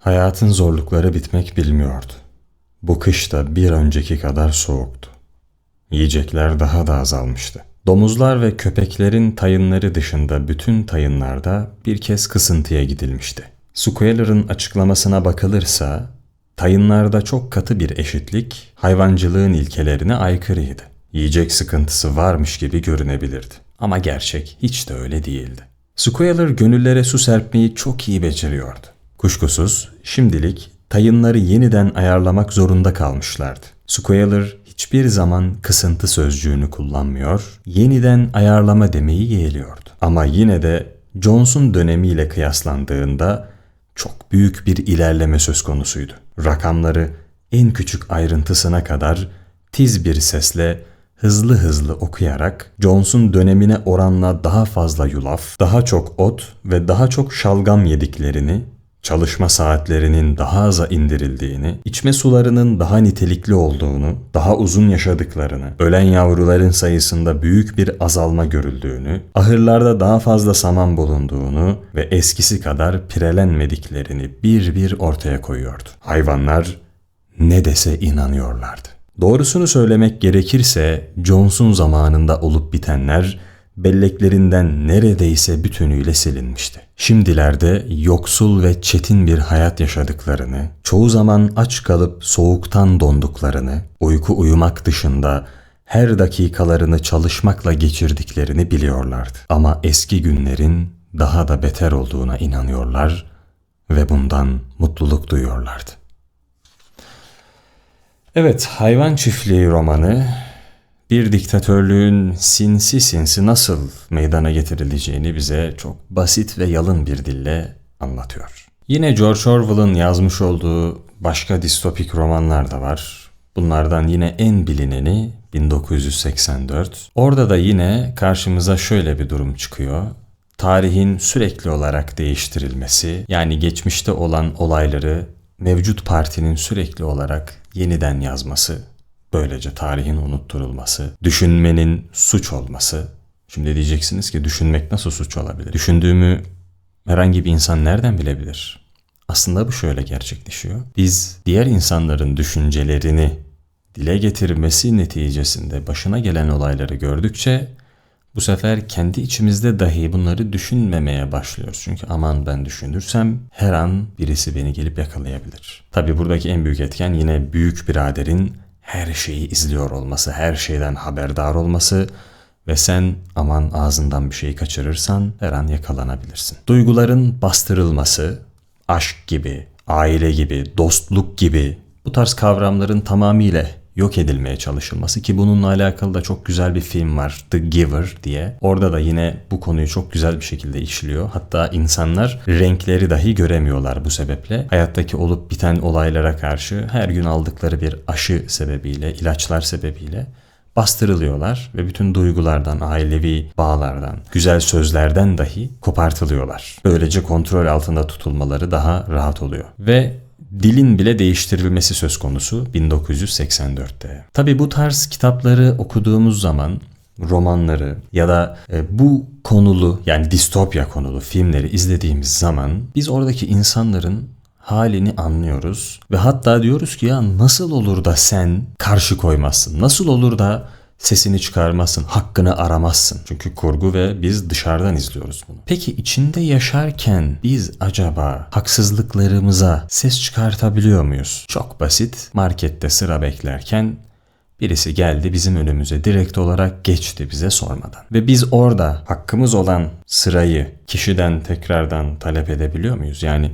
Hayatın zorlukları bitmek bilmiyordu. Bu kış da bir önceki kadar soğuktu. Yiyecekler daha da azalmıştı. Domuzlar ve köpeklerin tayınları dışında bütün tayınlarda bir kez kısıntıya gidilmişti. Squalor'ın açıklamasına bakılırsa, tayınlarda çok katı bir eşitlik hayvancılığın ilkelerine aykırıydı. Yiyecek sıkıntısı varmış gibi görünebilirdi. Ama gerçek hiç de öyle değildi. Squalor gönüllere su serpmeyi çok iyi beceriyordu. Kuşkusuz şimdilik tayınları yeniden ayarlamak zorunda kalmışlardı. Squalor hiçbir zaman kısıntı sözcüğünü kullanmıyor, yeniden ayarlama demeyi yeğliyordu. Ama yine de Johnson dönemiyle kıyaslandığında çok büyük bir ilerleme söz konusuydu. Rakamları en küçük ayrıntısına kadar tiz bir sesle hızlı hızlı okuyarak Johnson dönemine oranla daha fazla yulaf, daha çok ot ve daha çok şalgam yediklerini çalışma saatlerinin daha aza indirildiğini, içme sularının daha nitelikli olduğunu, daha uzun yaşadıklarını, ölen yavruların sayısında büyük bir azalma görüldüğünü, ahırlarda daha fazla saman bulunduğunu ve eskisi kadar pirelenmediklerini bir bir ortaya koyuyordu. Hayvanlar ne dese inanıyorlardı. Doğrusunu söylemek gerekirse Johnson zamanında olup bitenler belleklerinden neredeyse bütünüyle silinmişti. Şimdilerde yoksul ve çetin bir hayat yaşadıklarını, çoğu zaman aç kalıp soğuktan donduklarını, uyku uyumak dışında her dakikalarını çalışmakla geçirdiklerini biliyorlardı. Ama eski günlerin daha da beter olduğuna inanıyorlar ve bundan mutluluk duyuyorlardı. Evet, Hayvan Çiftliği romanı bir diktatörlüğün sinsi sinsi nasıl meydana getirileceğini bize çok basit ve yalın bir dille anlatıyor. Yine George Orwell'ın yazmış olduğu başka distopik romanlar da var. Bunlardan yine en bilineni 1984. Orada da yine karşımıza şöyle bir durum çıkıyor. Tarihin sürekli olarak değiştirilmesi, yani geçmişte olan olayları mevcut partinin sürekli olarak yeniden yazması Böylece tarihin unutturulması, düşünmenin suç olması. Şimdi diyeceksiniz ki düşünmek nasıl suç olabilir? Düşündüğümü herhangi bir insan nereden bilebilir? Aslında bu şöyle gerçekleşiyor. Biz diğer insanların düşüncelerini dile getirmesi neticesinde başına gelen olayları gördükçe bu sefer kendi içimizde dahi bunları düşünmemeye başlıyoruz. Çünkü aman ben düşünürsem her an birisi beni gelip yakalayabilir. Tabi buradaki en büyük etken yine büyük biraderin her şeyi izliyor olması, her şeyden haberdar olması ve sen aman ağzından bir şey kaçırırsan her an yakalanabilirsin. Duyguların bastırılması, aşk gibi, aile gibi, dostluk gibi bu tarz kavramların tamamıyla yok edilmeye çalışılması ki bununla alakalı da çok güzel bir film var The Giver diye. Orada da yine bu konuyu çok güzel bir şekilde işliyor. Hatta insanlar renkleri dahi göremiyorlar bu sebeple. Hayattaki olup biten olaylara karşı her gün aldıkları bir aşı sebebiyle, ilaçlar sebebiyle bastırılıyorlar ve bütün duygulardan, ailevi bağlardan, güzel sözlerden dahi kopartılıyorlar. Böylece kontrol altında tutulmaları daha rahat oluyor. Ve dilin bile değiştirilmesi söz konusu 1984'te. Tabi bu tarz kitapları okuduğumuz zaman romanları ya da e, bu konulu yani distopya konulu filmleri izlediğimiz zaman biz oradaki insanların halini anlıyoruz ve hatta diyoruz ki ya nasıl olur da sen karşı koymazsın? Nasıl olur da sesini çıkarmazsın, hakkını aramazsın. Çünkü kurgu ve biz dışarıdan izliyoruz bunu. Peki içinde yaşarken biz acaba haksızlıklarımıza ses çıkartabiliyor muyuz? Çok basit. Markette sıra beklerken Birisi geldi bizim önümüze direkt olarak geçti bize sormadan. Ve biz orada hakkımız olan sırayı kişiden tekrardan talep edebiliyor muyuz? Yani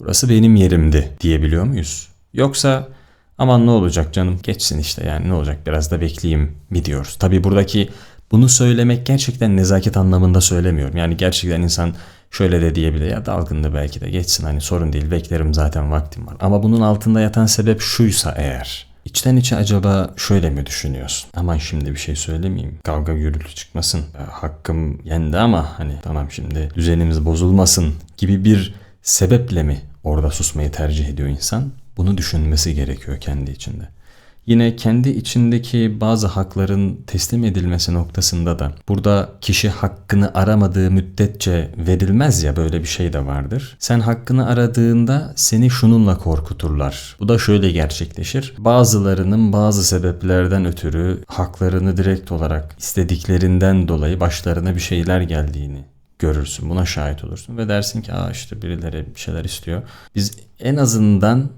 burası benim yerimdi diyebiliyor muyuz? Yoksa Aman ne olacak canım geçsin işte yani ne olacak biraz da bekleyeyim mi diyoruz. Tabi buradaki bunu söylemek gerçekten nezaket anlamında söylemiyorum. Yani gerçekten insan şöyle de diyebilir ya dalgındı belki de geçsin hani sorun değil beklerim zaten vaktim var. Ama bunun altında yatan sebep şuysa eğer İçten içe acaba şöyle mi düşünüyorsun? Aman şimdi bir şey söylemeyeyim. Kavga gürültü çıkmasın. hakkım yendi ama hani tamam şimdi düzenimiz bozulmasın gibi bir sebeple mi orada susmayı tercih ediyor insan? Bunu düşünmesi gerekiyor kendi içinde. Yine kendi içindeki bazı hakların teslim edilmesi noktasında da burada kişi hakkını aramadığı müddetçe verilmez ya böyle bir şey de vardır. Sen hakkını aradığında seni şununla korkuturlar. Bu da şöyle gerçekleşir. Bazılarının bazı sebeplerden ötürü haklarını direkt olarak istediklerinden dolayı başlarına bir şeyler geldiğini görürsün. Buna şahit olursun ve dersin ki aa işte birileri bir şeyler istiyor. Biz en azından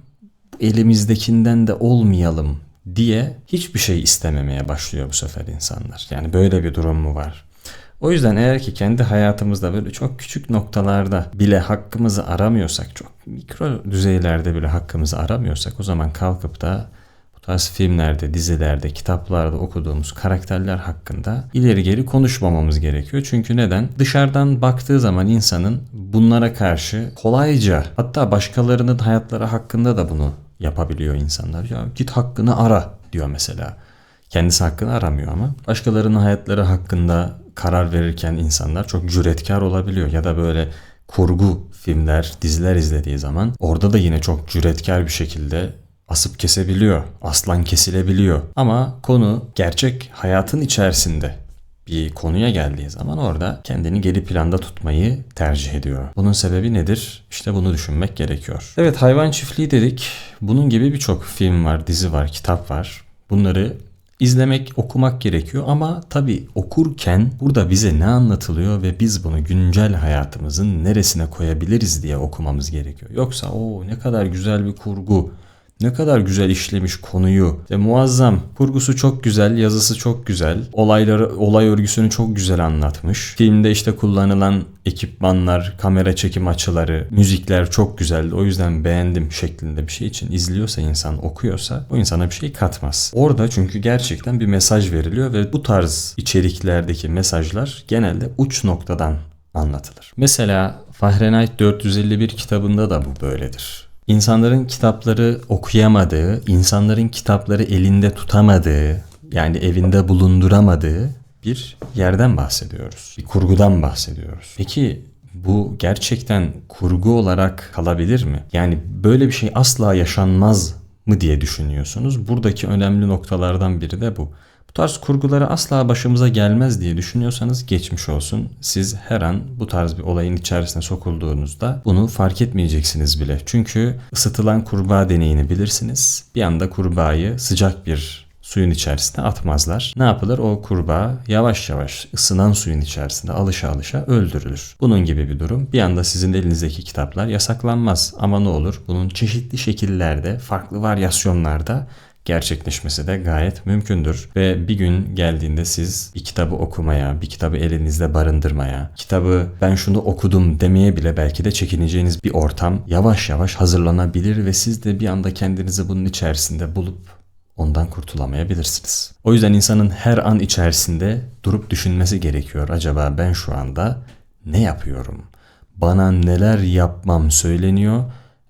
elimizdekinden de olmayalım diye hiçbir şey istememeye başlıyor bu sefer insanlar. Yani böyle bir durum mu var? O yüzden eğer ki kendi hayatımızda böyle çok küçük noktalarda bile hakkımızı aramıyorsak, çok mikro düzeylerde bile hakkımızı aramıyorsak o zaman kalkıp da bu tarz filmlerde, dizilerde, kitaplarda okuduğumuz karakterler hakkında ileri geri konuşmamamız gerekiyor. Çünkü neden? Dışarıdan baktığı zaman insanın bunlara karşı kolayca hatta başkalarının hayatları hakkında da bunu yapabiliyor insanlar. Ya git hakkını ara diyor mesela. Kendisi hakkını aramıyor ama başkalarının hayatları hakkında karar verirken insanlar çok cüretkar olabiliyor ya da böyle kurgu filmler, diziler izlediği zaman orada da yine çok cüretkar bir şekilde asıp kesebiliyor, aslan kesilebiliyor. Ama konu gerçek hayatın içerisinde bir konuya geldiği zaman orada kendini geri planda tutmayı tercih ediyor. Bunun sebebi nedir? İşte bunu düşünmek gerekiyor. Evet hayvan çiftliği dedik. Bunun gibi birçok film var, dizi var, kitap var. Bunları izlemek, okumak gerekiyor ama tabii okurken burada bize ne anlatılıyor ve biz bunu güncel hayatımızın neresine koyabiliriz diye okumamız gerekiyor. Yoksa o ne kadar güzel bir kurgu, ne kadar güzel işlemiş konuyu. ve muazzam. Kurgusu çok güzel, yazısı çok güzel. Olayları, olay örgüsünü çok güzel anlatmış. Filmde işte kullanılan ekipmanlar, kamera çekim açıları, müzikler çok güzeldi. O yüzden beğendim şeklinde bir şey için izliyorsa insan, okuyorsa o insana bir şey katmaz. Orada çünkü gerçekten bir mesaj veriliyor ve bu tarz içeriklerdeki mesajlar genelde uç noktadan anlatılır. Mesela Fahrenheit 451 kitabında da bu böyledir. İnsanların kitapları okuyamadığı, insanların kitapları elinde tutamadığı, yani evinde bulunduramadığı bir yerden bahsediyoruz. Bir kurgudan bahsediyoruz. Peki bu gerçekten kurgu olarak kalabilir mi? Yani böyle bir şey asla yaşanmaz mı diye düşünüyorsunuz. Buradaki önemli noktalardan biri de bu. Tarz kurguları asla başımıza gelmez diye düşünüyorsanız geçmiş olsun. Siz her an bu tarz bir olayın içerisine sokulduğunuzda bunu fark etmeyeceksiniz bile. Çünkü ısıtılan kurbağa deneyini bilirsiniz. Bir anda kurbağayı sıcak bir suyun içerisine atmazlar. Ne yapılır? O kurbağa yavaş yavaş ısınan suyun içerisinde alışa alışa öldürülür. Bunun gibi bir durum. Bir anda sizin elinizdeki kitaplar yasaklanmaz. Ama ne olur? Bunun çeşitli şekillerde, farklı varyasyonlarda gerçekleşmesi de gayet mümkündür. Ve bir gün geldiğinde siz bir kitabı okumaya, bir kitabı elinizde barındırmaya, kitabı ben şunu okudum demeye bile belki de çekineceğiniz bir ortam yavaş yavaş hazırlanabilir ve siz de bir anda kendinizi bunun içerisinde bulup ondan kurtulamayabilirsiniz. O yüzden insanın her an içerisinde durup düşünmesi gerekiyor. Acaba ben şu anda ne yapıyorum? Bana neler yapmam söyleniyor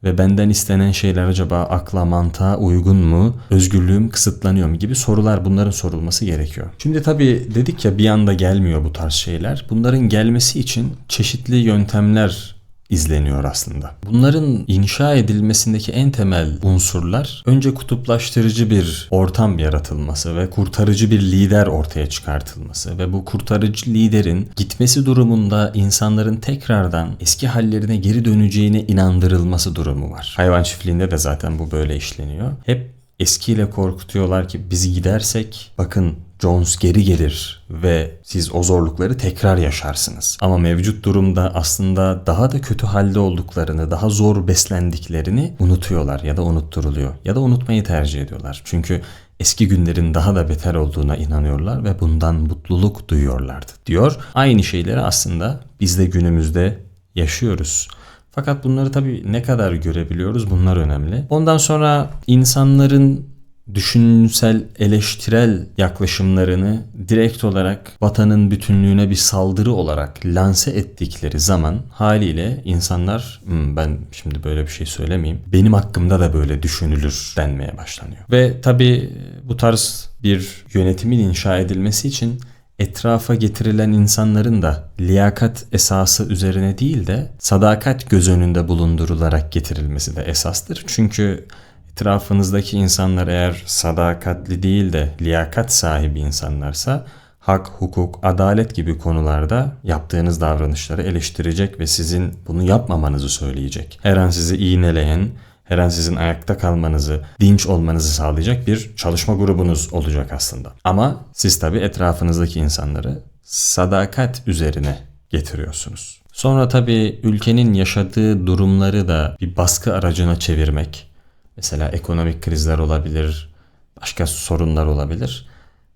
ve benden istenen şeyler acaba akla mantığa uygun mu? Özgürlüğüm kısıtlanıyor mu gibi sorular bunların sorulması gerekiyor. Şimdi tabii dedik ya bir anda gelmiyor bu tarz şeyler. Bunların gelmesi için çeşitli yöntemler izleniyor aslında. Bunların inşa edilmesindeki en temel unsurlar önce kutuplaştırıcı bir ortam yaratılması ve kurtarıcı bir lider ortaya çıkartılması ve bu kurtarıcı liderin gitmesi durumunda insanların tekrardan eski hallerine geri döneceğine inandırılması durumu var. Hayvan çiftliğinde de zaten bu böyle işleniyor. Hep eskiyle korkutuyorlar ki bizi gidersek bakın Jones geri gelir ve siz o zorlukları tekrar yaşarsınız. Ama mevcut durumda aslında daha da kötü halde olduklarını, daha zor beslendiklerini unutuyorlar ya da unutturuluyor ya da unutmayı tercih ediyorlar. Çünkü eski günlerin daha da beter olduğuna inanıyorlar ve bundan mutluluk duyuyorlardı diyor. Aynı şeyleri aslında biz de günümüzde yaşıyoruz. Fakat bunları tabii ne kadar görebiliyoruz bunlar önemli. Ondan sonra insanların düşünsel eleştirel yaklaşımlarını direkt olarak vatanın bütünlüğüne bir saldırı olarak lanse ettikleri zaman haliyle insanlar hmm, ben şimdi böyle bir şey söylemeyeyim benim hakkımda da böyle düşünülür denmeye başlanıyor. Ve tabi bu tarz bir yönetimin inşa edilmesi için etrafa getirilen insanların da liyakat esası üzerine değil de sadakat göz önünde bulundurularak getirilmesi de esastır. Çünkü Etrafınızdaki insanlar eğer sadakatli değil de liyakat sahibi insanlarsa hak, hukuk, adalet gibi konularda yaptığınız davranışları eleştirecek ve sizin bunu yapmamanızı söyleyecek. Her an sizi iğneleyen, her an sizin ayakta kalmanızı, dinç olmanızı sağlayacak bir çalışma grubunuz olacak aslında. Ama siz tabii etrafınızdaki insanları sadakat üzerine getiriyorsunuz. Sonra tabii ülkenin yaşadığı durumları da bir baskı aracına çevirmek. Mesela ekonomik krizler olabilir, başka sorunlar olabilir.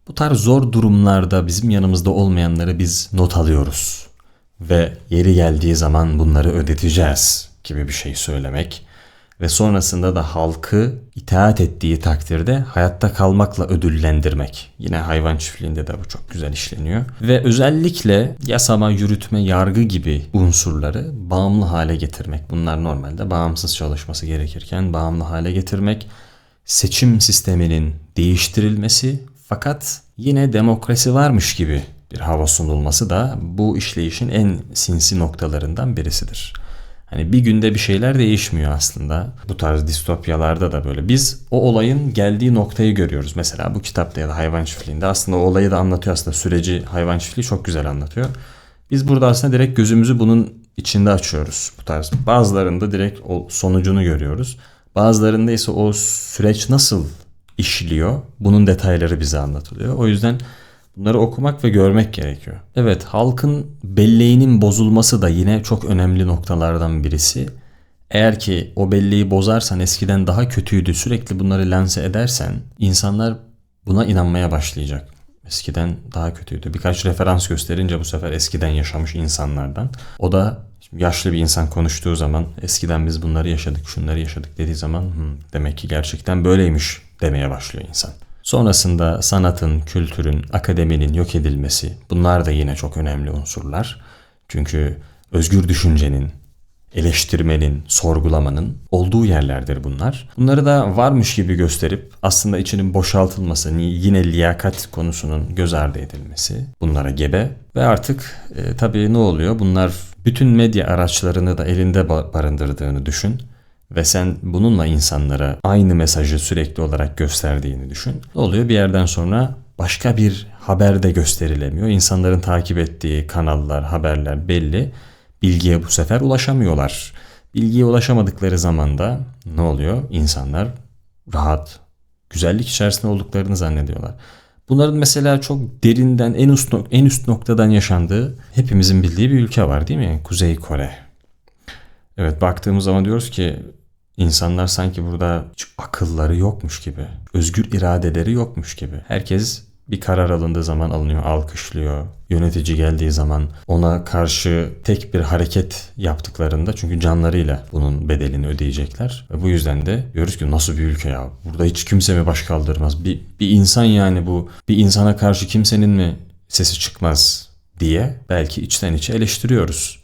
Bu tarz zor durumlarda bizim yanımızda olmayanları biz not alıyoruz. Ve yeri geldiği zaman bunları ödeteceğiz gibi bir şey söylemek ve sonrasında da halkı itaat ettiği takdirde hayatta kalmakla ödüllendirmek. Yine hayvan çiftliğinde de bu çok güzel işleniyor. Ve özellikle yasama, yürütme, yargı gibi unsurları bağımlı hale getirmek. Bunlar normalde bağımsız çalışması gerekirken bağımlı hale getirmek. Seçim sisteminin değiştirilmesi fakat yine demokrasi varmış gibi bir hava sunulması da bu işleyişin en sinsi noktalarından birisidir. Hani bir günde bir şeyler değişmiyor aslında. Bu tarz distopyalarda da böyle. Biz o olayın geldiği noktayı görüyoruz. Mesela bu kitapta ya da hayvan çiftliğinde aslında o olayı da anlatıyor aslında. Süreci hayvan çiftliği çok güzel anlatıyor. Biz burada aslında direkt gözümüzü bunun içinde açıyoruz bu tarz. Bazılarında direkt o sonucunu görüyoruz. Bazılarında ise o süreç nasıl işliyor bunun detayları bize anlatılıyor. O yüzden Bunları okumak ve görmek gerekiyor. Evet, halkın belleğinin bozulması da yine çok önemli noktalardan birisi. Eğer ki o belleği bozarsan eskiden daha kötüydü sürekli bunları lanse edersen insanlar buna inanmaya başlayacak. Eskiden daha kötüydü. Birkaç referans gösterince bu sefer eskiden yaşamış insanlardan. O da yaşlı bir insan konuştuğu zaman eskiden biz bunları yaşadık, şunları yaşadık dediği zaman demek ki gerçekten böyleymiş demeye başlıyor insan. Sonrasında sanatın, kültürün, akademinin yok edilmesi bunlar da yine çok önemli unsurlar. Çünkü özgür düşüncenin, eleştirmenin, sorgulamanın olduğu yerlerdir bunlar. Bunları da varmış gibi gösterip aslında içinin boşaltılması, yine liyakat konusunun göz ardı edilmesi bunlara gebe. Ve artık e, tabii ne oluyor? Bunlar bütün medya araçlarını da elinde barındırdığını düşün ve sen bununla insanlara aynı mesajı sürekli olarak gösterdiğini düşün. Ne oluyor? Bir yerden sonra başka bir haber de gösterilemiyor. İnsanların takip ettiği kanallar, haberler belli. Bilgiye bu sefer ulaşamıyorlar. Bilgiye ulaşamadıkları zaman da ne oluyor? İnsanlar rahat, güzellik içerisinde olduklarını zannediyorlar. Bunların mesela çok derinden en üst en üst noktadan yaşandığı hepimizin bildiği bir ülke var değil mi? Kuzey Kore. Evet baktığımız zaman diyoruz ki İnsanlar sanki burada hiç akılları yokmuş gibi, özgür iradeleri yokmuş gibi. Herkes bir karar alındığı zaman alınıyor, alkışlıyor. Yönetici geldiği zaman ona karşı tek bir hareket yaptıklarında çünkü canlarıyla bunun bedelini ödeyecekler. Ve bu yüzden de diyoruz ki nasıl bir ülke ya? Burada hiç kimse mi baş kaldırmaz? Bir, bir insan yani bu. Bir insana karşı kimsenin mi sesi çıkmaz diye belki içten içe eleştiriyoruz.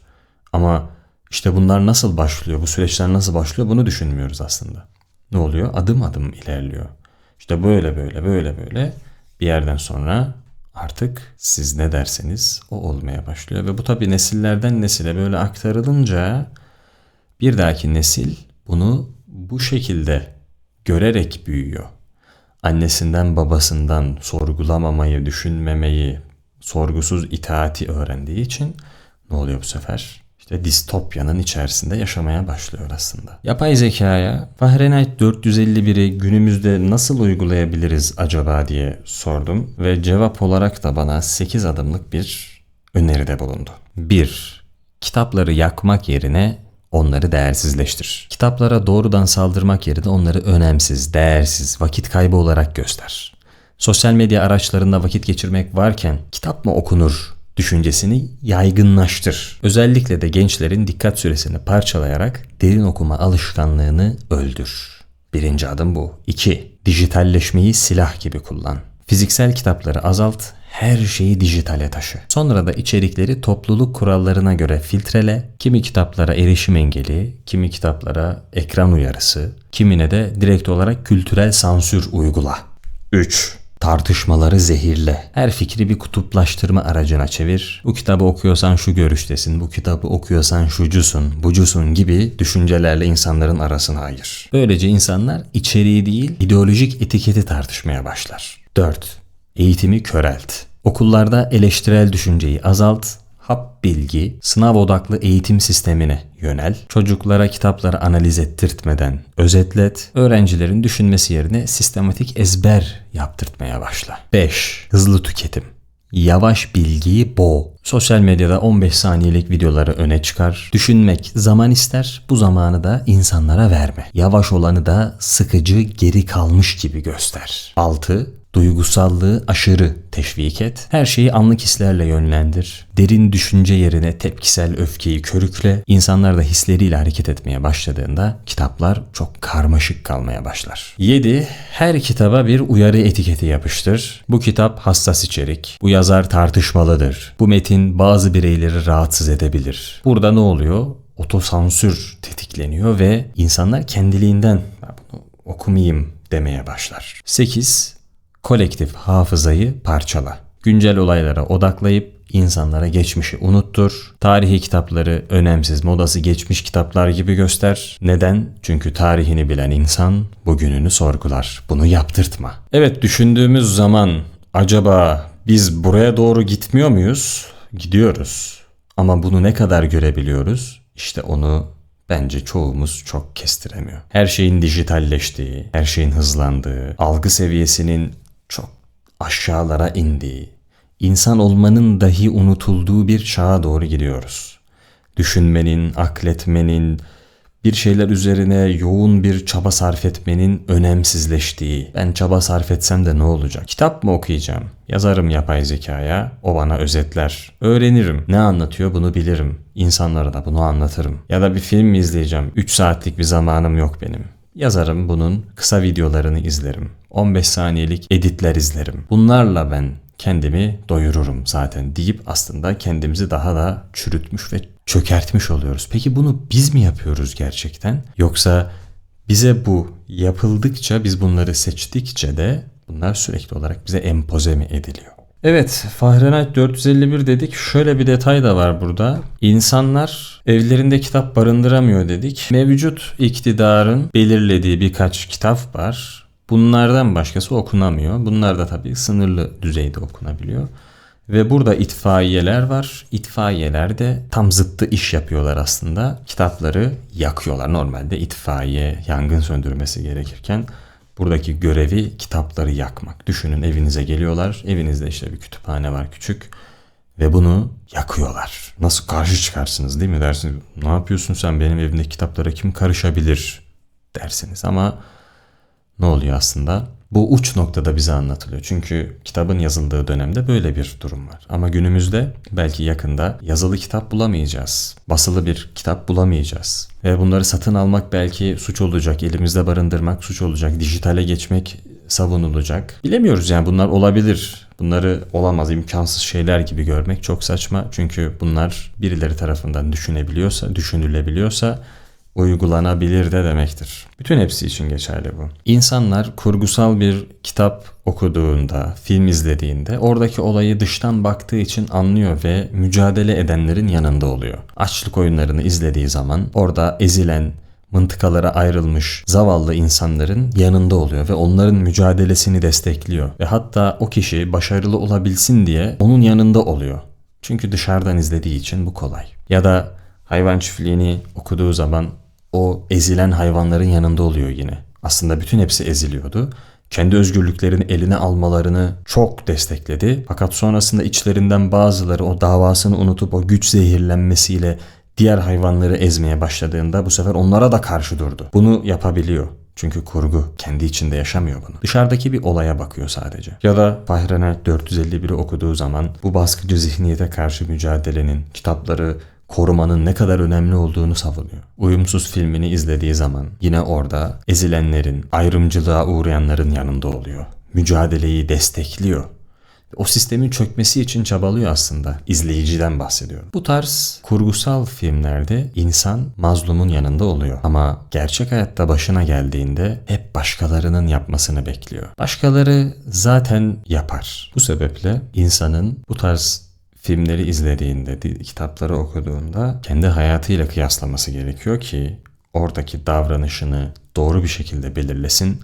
Ama işte bunlar nasıl başlıyor, bu süreçler nasıl başlıyor bunu düşünmüyoruz aslında. Ne oluyor? Adım adım ilerliyor. İşte böyle böyle böyle böyle bir yerden sonra artık siz ne derseniz o olmaya başlıyor. Ve bu tabi nesillerden nesile böyle aktarılınca bir dahaki nesil bunu bu şekilde görerek büyüyor. Annesinden babasından sorgulamamayı, düşünmemeyi, sorgusuz itaati öğrendiği için ne oluyor bu sefer? İşte distopyanın içerisinde yaşamaya başlıyor aslında. Yapay zekaya Fahrenheit 451'i günümüzde nasıl uygulayabiliriz acaba diye sordum ve cevap olarak da bana 8 adımlık bir öneride bulundu. 1. Kitapları yakmak yerine onları değersizleştir. Kitaplara doğrudan saldırmak yerine onları önemsiz, değersiz, vakit kaybı olarak göster. Sosyal medya araçlarında vakit geçirmek varken kitap mı okunur düşüncesini yaygınlaştır. Özellikle de gençlerin dikkat süresini parçalayarak derin okuma alışkanlığını öldür. Birinci adım bu. 2. Dijitalleşmeyi silah gibi kullan. Fiziksel kitapları azalt, her şeyi dijitale taşı. Sonra da içerikleri topluluk kurallarına göre filtrele, kimi kitaplara erişim engeli, kimi kitaplara ekran uyarısı, kimine de direkt olarak kültürel sansür uygula. 3 Tartışmaları zehirle. Her fikri bir kutuplaştırma aracına çevir. Bu kitabı okuyorsan şu görüştesin, bu kitabı okuyorsan şucusun, bucusun gibi düşüncelerle insanların arasına ayır. Böylece insanlar içeriği değil, ideolojik etiketi tartışmaya başlar. 4. Eğitimi körelt. Okullarda eleştirel düşünceyi azalt, hap bilgi, sınav odaklı eğitim sistemine yönel, çocuklara kitapları analiz ettirtmeden özetlet, öğrencilerin düşünmesi yerine sistematik ezber yaptırtmaya başla. 5. Hızlı tüketim. Yavaş bilgiyi boğ. Sosyal medyada 15 saniyelik videoları öne çıkar. Düşünmek zaman ister, bu zamanı da insanlara verme. Yavaş olanı da sıkıcı, geri kalmış gibi göster. 6. Duygusallığı aşırı teşvik et. Her şeyi anlık hislerle yönlendir. Derin düşünce yerine tepkisel öfkeyi körükle. İnsanlar da hisleriyle hareket etmeye başladığında kitaplar çok karmaşık kalmaya başlar. 7. Her kitaba bir uyarı etiketi yapıştır. Bu kitap hassas içerik. Bu yazar tartışmalıdır. Bu metin bazı bireyleri rahatsız edebilir. Burada ne oluyor? Otosansür tetikleniyor ve insanlar kendiliğinden "Ben bunu okumayayım demeye başlar. 8 kolektif hafızayı parçala. Güncel olaylara odaklayıp insanlara geçmişi unuttur. Tarihi kitapları önemsiz modası geçmiş kitaplar gibi göster. Neden? Çünkü tarihini bilen insan bugününü sorgular. Bunu yaptırtma. Evet düşündüğümüz zaman acaba biz buraya doğru gitmiyor muyuz? Gidiyoruz. Ama bunu ne kadar görebiliyoruz? İşte onu bence çoğumuz çok kestiremiyor. Her şeyin dijitalleştiği, her şeyin hızlandığı, algı seviyesinin çok aşağılara indiği, insan olmanın dahi unutulduğu bir çağa doğru gidiyoruz. Düşünmenin, akletmenin, bir şeyler üzerine yoğun bir çaba sarf etmenin önemsizleştiği. Ben çaba sarf etsem de ne olacak? Kitap mı okuyacağım? Yazarım yapay zekaya, o bana özetler. Öğrenirim. Ne anlatıyor bunu bilirim. İnsanlara da bunu anlatırım. Ya da bir film mi izleyeceğim? 3 saatlik bir zamanım yok benim. Yazarım bunun kısa videolarını izlerim. 15 saniyelik editler izlerim. Bunlarla ben kendimi doyururum zaten deyip aslında kendimizi daha da çürütmüş ve çökertmiş oluyoruz. Peki bunu biz mi yapıyoruz gerçekten? Yoksa bize bu yapıldıkça biz bunları seçtikçe de bunlar sürekli olarak bize empoze mi ediliyor? Evet, Fahrenheit 451 dedik. Şöyle bir detay da var burada. İnsanlar evlerinde kitap barındıramıyor dedik. Mevcut iktidarın belirlediği birkaç kitap var. Bunlardan başkası okunamıyor. Bunlar da tabii sınırlı düzeyde okunabiliyor. Ve burada itfaiyeler var. İtfaiyeler de tam zıttı iş yapıyorlar aslında. Kitapları yakıyorlar. Normalde itfaiye yangın söndürmesi gerekirken buradaki görevi kitapları yakmak. Düşünün evinize geliyorlar. Evinizde işte bir kütüphane var küçük ve bunu yakıyorlar. Nasıl karşı çıkarsınız değil mi dersiniz? Ne yapıyorsun sen benim evimdeki kitaplara kim karışabilir dersiniz ama ne oluyor aslında? Bu uç noktada bize anlatılıyor. Çünkü kitabın yazıldığı dönemde böyle bir durum var. Ama günümüzde belki yakında yazılı kitap bulamayacağız. Basılı bir kitap bulamayacağız. Ve bunları satın almak belki suç olacak, elimizde barındırmak suç olacak, dijitale geçmek savunulacak. Bilemiyoruz yani bunlar olabilir. Bunları olamaz, imkansız şeyler gibi görmek çok saçma. Çünkü bunlar birileri tarafından düşünebiliyorsa, düşünülebiliyorsa uygulanabilir de demektir. Bütün hepsi için geçerli bu. İnsanlar kurgusal bir kitap okuduğunda, film izlediğinde oradaki olayı dıştan baktığı için anlıyor ve mücadele edenlerin yanında oluyor. Açlık oyunlarını izlediği zaman orada ezilen, mıntıkalara ayrılmış zavallı insanların yanında oluyor ve onların mücadelesini destekliyor ve hatta o kişi başarılı olabilsin diye onun yanında oluyor. Çünkü dışarıdan izlediği için bu kolay. Ya da hayvan çiftliğini okuduğu zaman o ezilen hayvanların yanında oluyor yine. Aslında bütün hepsi eziliyordu. Kendi özgürlüklerini eline almalarını çok destekledi. Fakat sonrasında içlerinden bazıları o davasını unutup o güç zehirlenmesiyle diğer hayvanları ezmeye başladığında bu sefer onlara da karşı durdu. Bunu yapabiliyor. Çünkü kurgu kendi içinde yaşamıyor bunu. Dışarıdaki bir olaya bakıyor sadece. Ya da Fahrenheit 451'i okuduğu zaman bu baskıcı zihniyete karşı mücadelenin, kitapları korumanın ne kadar önemli olduğunu savunuyor. Uyumsuz filmini izlediği zaman yine orada ezilenlerin, ayrımcılığa uğrayanların yanında oluyor. Mücadeleyi destekliyor. O sistemin çökmesi için çabalıyor aslında. İzleyiciden bahsediyorum. Bu tarz kurgusal filmlerde insan mazlumun yanında oluyor. Ama gerçek hayatta başına geldiğinde hep başkalarının yapmasını bekliyor. Başkaları zaten yapar. Bu sebeple insanın bu tarz filmleri izlediğinde, kitapları okuduğunda kendi hayatıyla kıyaslaması gerekiyor ki oradaki davranışını doğru bir şekilde belirlesin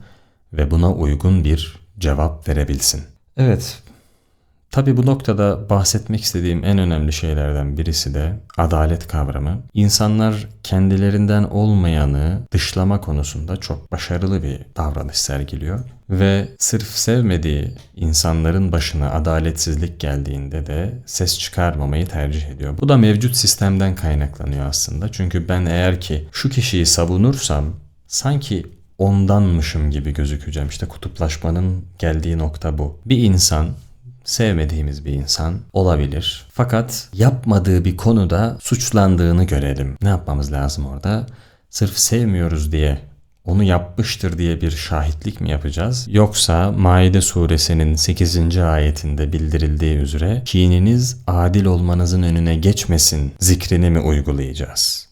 ve buna uygun bir cevap verebilsin. Evet, Tabi bu noktada bahsetmek istediğim en önemli şeylerden birisi de adalet kavramı. İnsanlar kendilerinden olmayanı dışlama konusunda çok başarılı bir davranış sergiliyor ve sırf sevmediği insanların başına adaletsizlik geldiğinde de ses çıkarmamayı tercih ediyor. Bu da mevcut sistemden kaynaklanıyor aslında. Çünkü ben eğer ki şu kişiyi savunursam sanki ondanmışım gibi gözükeceğim. İşte kutuplaşmanın geldiği nokta bu. Bir insan sevmediğimiz bir insan olabilir. Fakat yapmadığı bir konuda suçlandığını görelim. Ne yapmamız lazım orada? Sırf sevmiyoruz diye onu yapmıştır diye bir şahitlik mi yapacağız? Yoksa Maide suresinin 8. ayetinde bildirildiği üzere kininiz adil olmanızın önüne geçmesin zikrini mi uygulayacağız?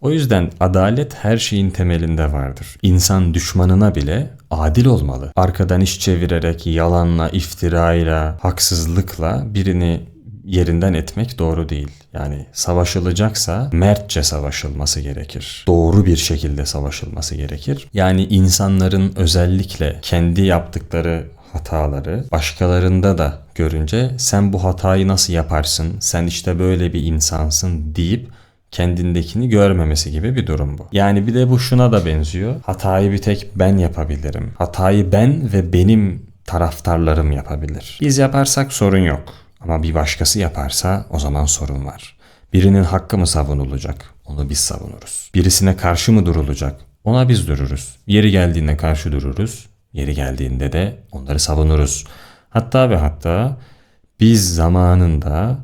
O yüzden adalet her şeyin temelinde vardır. İnsan düşmanına bile adil olmalı. Arkadan iş çevirerek yalanla, iftirayla, haksızlıkla birini yerinden etmek doğru değil. Yani savaşılacaksa mertçe savaşılması gerekir. Doğru bir şekilde savaşılması gerekir. Yani insanların özellikle kendi yaptıkları hataları başkalarında da görünce sen bu hatayı nasıl yaparsın? Sen işte böyle bir insansın deyip kendindekini görmemesi gibi bir durum bu. Yani bir de bu şuna da benziyor. Hatayı bir tek ben yapabilirim. Hatayı ben ve benim taraftarlarım yapabilir. Biz yaparsak sorun yok. Ama bir başkası yaparsa o zaman sorun var. Birinin hakkı mı savunulacak? Onu biz savunuruz. Birisine karşı mı durulacak? Ona biz dururuz. Yeri geldiğinde karşı dururuz. Yeri geldiğinde de onları savunuruz. Hatta ve hatta biz zamanında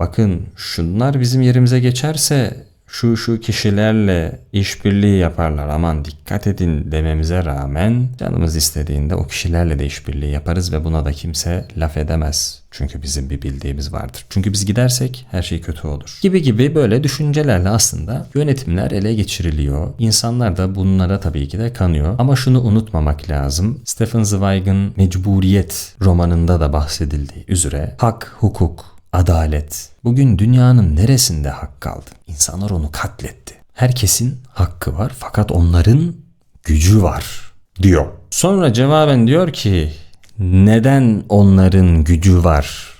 bakın şunlar bizim yerimize geçerse şu şu kişilerle işbirliği yaparlar aman dikkat edin dememize rağmen canımız istediğinde o kişilerle de işbirliği yaparız ve buna da kimse laf edemez. Çünkü bizim bir bildiğimiz vardır. Çünkü biz gidersek her şey kötü olur. Gibi gibi böyle düşüncelerle aslında yönetimler ele geçiriliyor. İnsanlar da bunlara tabii ki de kanıyor. Ama şunu unutmamak lazım. Stephen Zweig'ın Mecburiyet romanında da bahsedildiği üzere hak, hukuk, adalet. Bugün dünyanın neresinde hak kaldı? İnsanlar onu katletti. Herkesin hakkı var fakat onların gücü var diyor. Sonra cevaben diyor ki neden onların gücü var?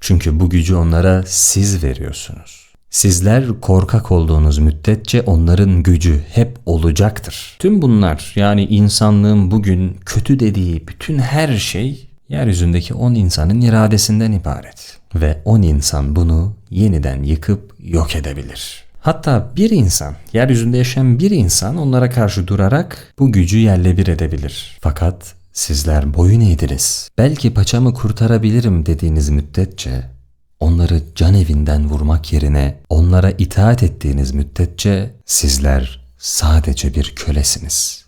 Çünkü bu gücü onlara siz veriyorsunuz. Sizler korkak olduğunuz müddetçe onların gücü hep olacaktır. Tüm bunlar yani insanlığın bugün kötü dediği bütün her şey yeryüzündeki 10 insanın iradesinden ibaret ve 10 insan bunu yeniden yıkıp yok edebilir. Hatta bir insan, yeryüzünde yaşayan bir insan onlara karşı durarak bu gücü yerle bir edebilir. Fakat sizler boyun eğdiniz. Belki paçamı kurtarabilirim dediğiniz müddetçe onları can evinden vurmak yerine onlara itaat ettiğiniz müddetçe sizler sadece bir kölesiniz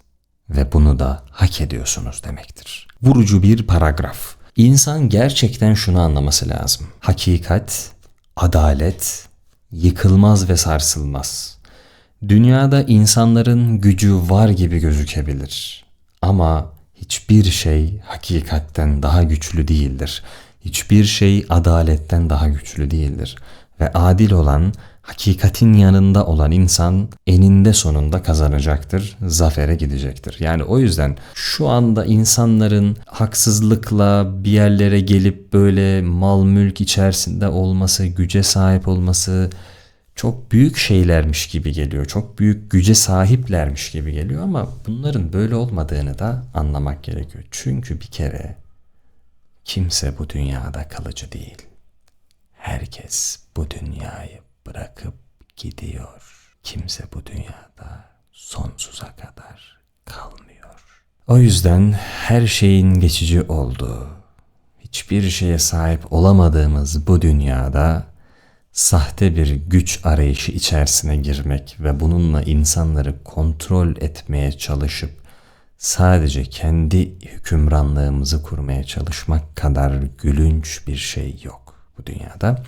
ve bunu da hak ediyorsunuz demektir. Vurucu bir paragraf. İnsan gerçekten şunu anlaması lazım. Hakikat, adalet yıkılmaz ve sarsılmaz. Dünyada insanların gücü var gibi gözükebilir. Ama hiçbir şey hakikatten daha güçlü değildir. Hiçbir şey adaletten daha güçlü değildir. Ve adil olan hakikatin yanında olan insan eninde sonunda kazanacaktır, zafere gidecektir. Yani o yüzden şu anda insanların haksızlıkla bir yerlere gelip böyle mal mülk içerisinde olması, güce sahip olması çok büyük şeylermiş gibi geliyor. Çok büyük güce sahiplermiş gibi geliyor ama bunların böyle olmadığını da anlamak gerekiyor. Çünkü bir kere kimse bu dünyada kalıcı değil. Herkes bu dünyayı bırakıp gidiyor. Kimse bu dünyada sonsuza kadar kalmıyor. O yüzden her şeyin geçici olduğu, hiçbir şeye sahip olamadığımız bu dünyada sahte bir güç arayışı içerisine girmek ve bununla insanları kontrol etmeye çalışıp sadece kendi hükümranlığımızı kurmaya çalışmak kadar gülünç bir şey yok bu dünyada.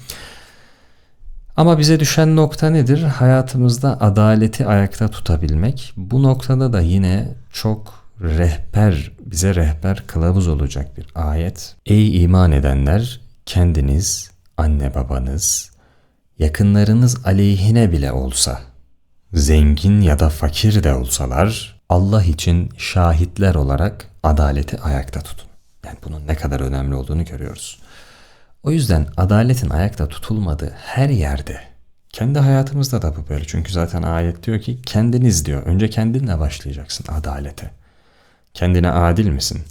Ama bize düşen nokta nedir? Hayatımızda adaleti ayakta tutabilmek. Bu noktada da yine çok rehber, bize rehber kılavuz olacak bir ayet. Ey iman edenler, kendiniz, anne babanız, yakınlarınız aleyhine bile olsa, zengin ya da fakir de olsalar, Allah için şahitler olarak adaleti ayakta tutun. Yani bunun ne kadar önemli olduğunu görüyoruz. O yüzden adaletin ayakta tutulmadığı her yerde, kendi hayatımızda da bu böyle. Çünkü zaten ayet diyor ki kendiniz diyor. Önce kendinle başlayacaksın adalete. Kendine adil misin?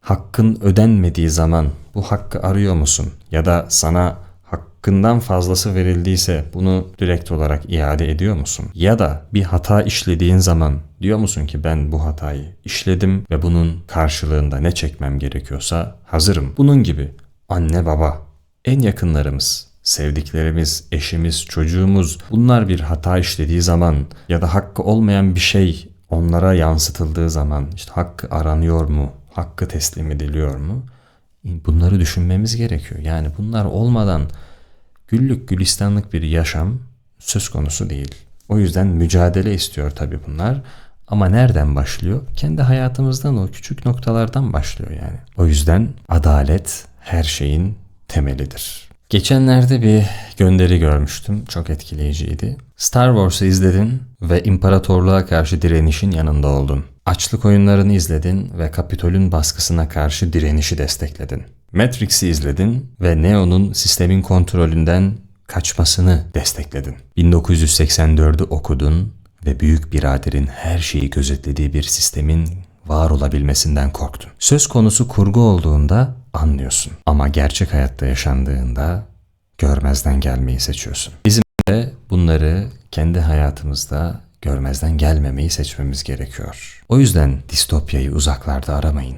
Hakkın ödenmediği zaman bu hakkı arıyor musun? Ya da sana hakkından fazlası verildiyse bunu direkt olarak iade ediyor musun? Ya da bir hata işlediğin zaman diyor musun ki ben bu hatayı işledim ve bunun karşılığında ne çekmem gerekiyorsa hazırım. Bunun gibi anne baba, en yakınlarımız, sevdiklerimiz, eşimiz, çocuğumuz bunlar bir hata işlediği zaman ya da hakkı olmayan bir şey onlara yansıtıldığı zaman işte hakkı aranıyor mu, hakkı teslim ediliyor mu? Bunları düşünmemiz gerekiyor. Yani bunlar olmadan güllük gülistanlık bir yaşam söz konusu değil. O yüzden mücadele istiyor tabii bunlar. Ama nereden başlıyor? Kendi hayatımızdan o küçük noktalardan başlıyor yani. O yüzden adalet her şeyin temelidir. Geçenlerde bir gönderi görmüştüm. Çok etkileyiciydi. Star Wars'ı izledin ve imparatorluğa karşı direnişin yanında oldun. Açlık oyunlarını izledin ve Kapitol'ün baskısına karşı direnişi destekledin. Matrix'i izledin ve Neo'nun sistemin kontrolünden kaçmasını destekledin. 1984'ü okudun ve büyük biraderin her şeyi gözetlediği bir sistemin var olabilmesinden korktun. Söz konusu kurgu olduğunda anlıyorsun ama gerçek hayatta yaşandığında görmezden gelmeyi seçiyorsun. Bizim de bunları kendi hayatımızda görmezden gelmemeyi seçmemiz gerekiyor. O yüzden distopyayı uzaklarda aramayın.